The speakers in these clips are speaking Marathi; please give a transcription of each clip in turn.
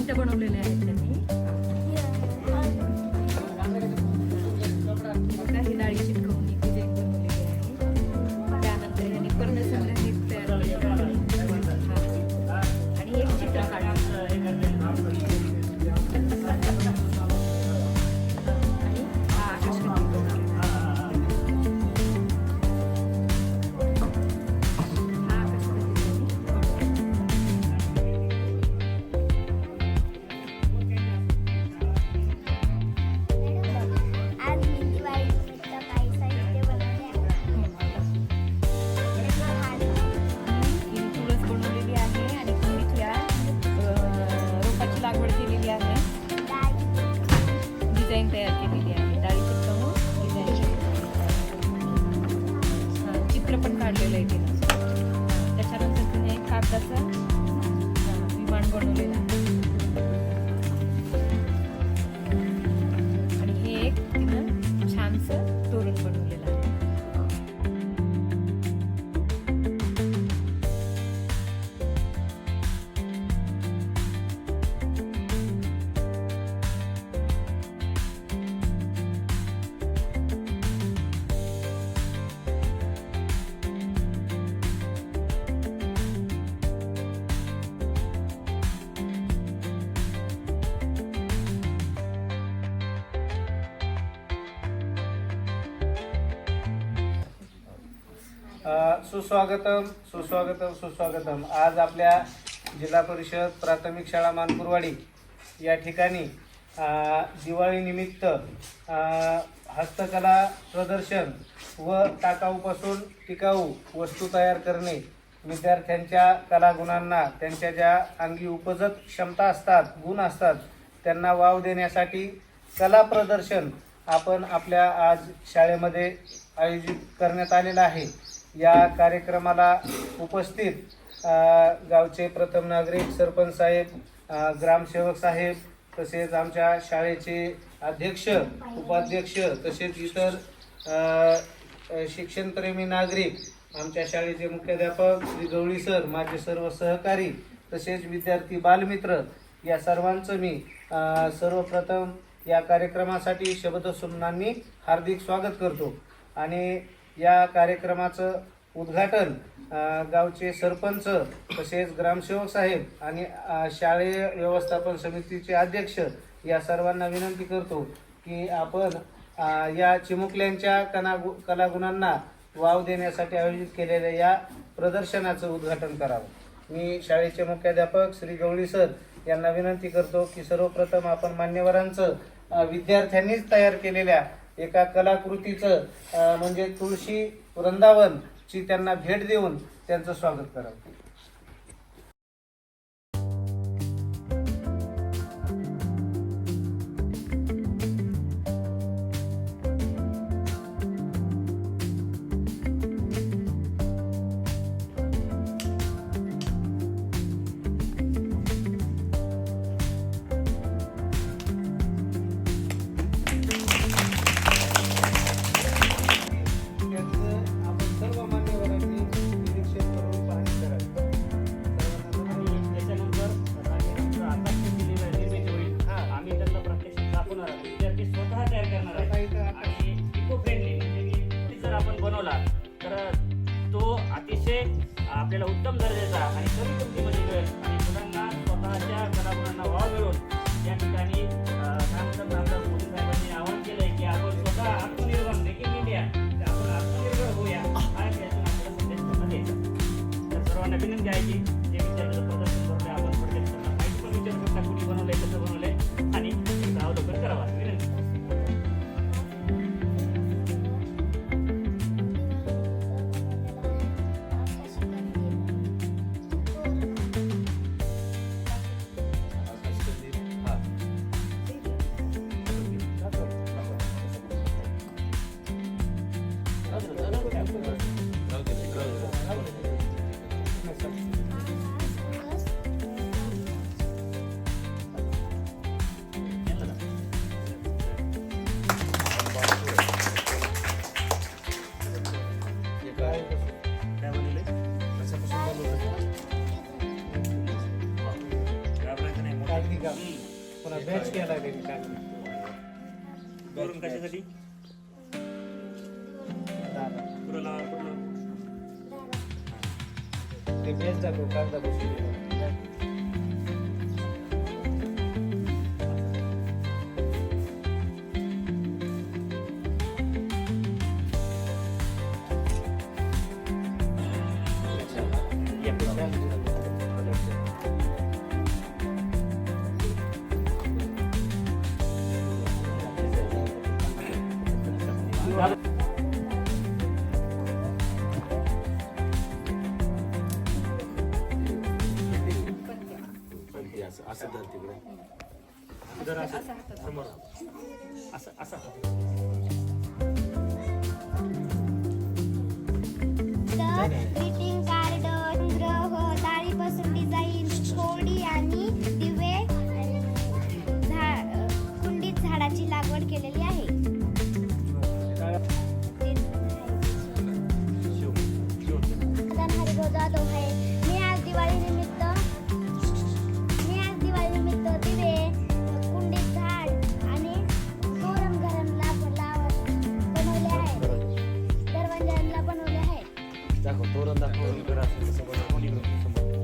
Entonces vamos a leer el. tayong 30. सुस्वागतम सुस्वागतम सुस्वागतम. आज आपल्या जिल्हा परिषद प्राथमिक शाळा मानपूरवाडी या ठिकाणी दिवाळीनिमित्त हस्तकला प्रदर्शन व टाकाऊपासून टिकाऊ वस्तू तयार करणे विद्यार्थ्यांच्या कलागुणांना त्यांच्या ज्या अंगी उपजत क्षमता असतात गुण असतात त्यांना वाव देण्यासाठी कला प्रदर्शन आपण आपल्या आज शाळेमध्ये आयोजित करण्यात आलेलं आहे. या कार्यक्रमाला उपस्थित गावचे प्रथम नागरिक सरपंच साहेब ग्रामसेवक साहेब तसेच आमच्या शाळेचे अध्यक्ष उपाध्यक्ष तसेच इतर शिक्षणप्रेमी नागरिक आमच्या शाळेचे मुख्याध्यापक श्री गवळी सर माझे सर्व सहकारी तसेच विद्यार्थी बालमित्र या सर्वांचं मी सर्वप्रथम या कार्यक्रमासाठी शब्दसुमनांनी हार्दिक स्वागत करतो. आणि या कार्यक्रमाचं उद्घाटन गावचे सरपंच तसेच ग्रामसेवक साहेब आणि शालेय व्यवस्थापन समितीचे अध्यक्ष या सर्वांना विनंती करतो की आपण या चिमुकल्यांच्या कना कलागुणांना वाव देण्यासाठी आयोजित केलेल्या या प्रदर्शनाचं उद्घाटन करावं. मी शाळेचे मुख्याध्यापक श्री गवळी सर यांना विनंती करतो की सर्वप्रथम आपण मान्यवरांचं विद्यार्थ्यांनीच तयार केलेल्या एका कलाकृतीचं म्हणजे तुळशी वृंदावनची त्यांना भेट देऊन त्यांचं स्वागत करावं. आपल्याला उत्तम दर्जाचा आणि कमी किमतीमध्ये मिळेल. आणि मुलांना स्वतःच्या कलागुणांना वाव मिळून या ठिकाणी अं, आमदार मोदी साहेबांनी आवाहन केलंय की आपण स्वतः आत्मनिर्भर मेक इन इंडिया आपण आत्मनिर्भर होऊया. हा यातून आपल्याला संदेश त्यांना द्यायचा तर सर्वांना विनंती आहे की काय बनवलंय घाबरायचं नाही मोठं. कागदी पुन्हा बॅच केला त्यांनी कागदी करून कशासाठी दादा. पुरं लावा, पुरं. ते बॅच दाखव Asa, asa, asa, तोरण दाखव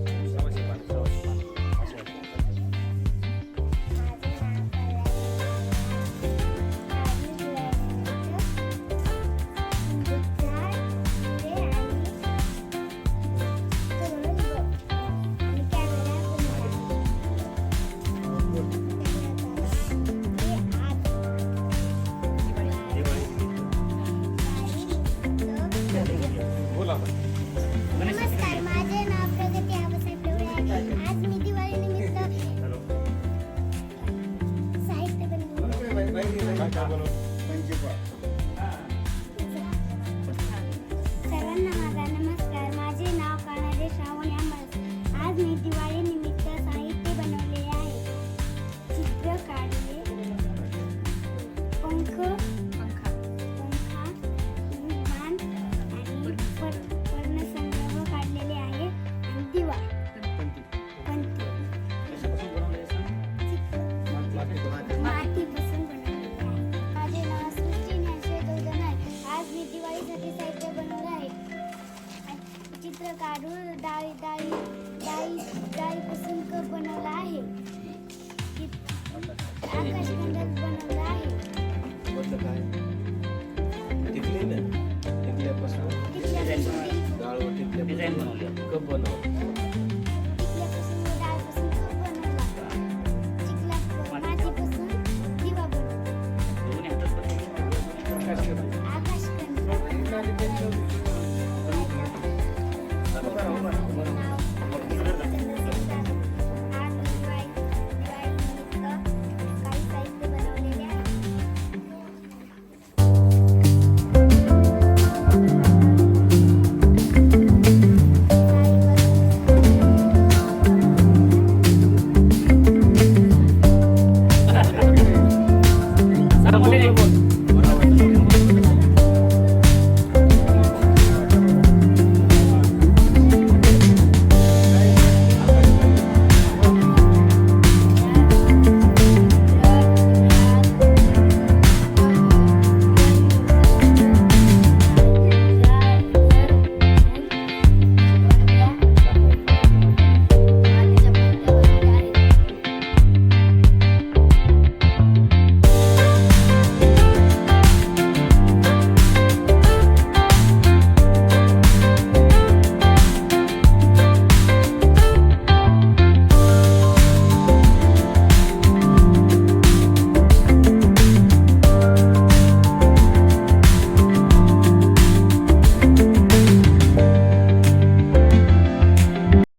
更不能。